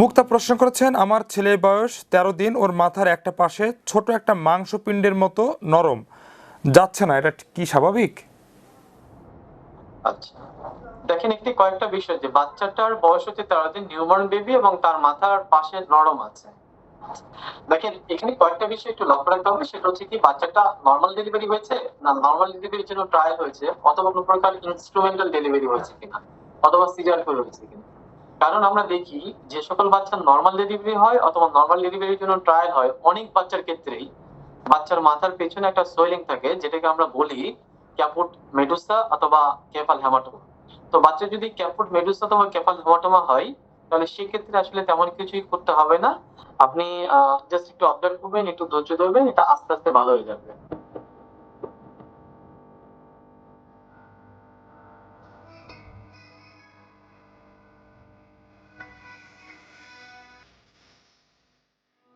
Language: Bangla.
মুক্তা প্রশ্ন করেছেন, আমার ছেলের বয়স তেরো দিন, ওর মাথার একটা পাশে ছোট একটা মাংসপিণ্ডের মতো নরম। যাচ্ছে না, এটা কি স্বাভাবিক? আচ্ছা। দেখেন, একটি কয়েকটা বিষয় যে, বাচ্চাটার বয়স হচ্ছে তেরো দিন, নিউবর্ন বেবি এবং তার মাথার পাশে নরম আছে। দেখেন, এখানে কয়েকটা বিষয় একটু লক্ষ্য রাখতে হবে। সেটা হচ্ছে কি, বাচ্চাটা নর্মাল ডেলিভারি হয়েছে না নর্মাল ডেলিভারির জন্য ট্রায়াল হয়েছে, অথবা কোনো প্রকার ইনস্ট্রুমেন্টাল ডেলিভারি হয়েছে কিনা, অথবা সিজার করে হয়েছে কিনা। কারণ আমরা দেখি যে সকল বাচ্চা নর্মাল ডেলিভারি হয় অথবা নর্মাল ডেলিভারির জন্য ট্রায়াল হয়, অনেক বাচ্চার ক্ষেত্রেই বাচ্চার মাথার পেছনে একটা সোয়েলিং থাকে, যেটাকে আমরা বলি ক্যাপুট মেডুসা অথবা ক্যাপাল হ্যামাটোমা তো বাচ্চা যদি ক্যাপুট মেডুসা অথবা ক্যাপাল হ্যামাটোমা হয়, তাহলে সেক্ষেত্রে আসলে তেমন কিছুই করতে হবে না। আপনি জাস্ট একটু অবজার্ভ করবেন, একটু ধৈর্য ধরবেন, এটা আস্তে আস্তে ভালো হয়ে যাবে।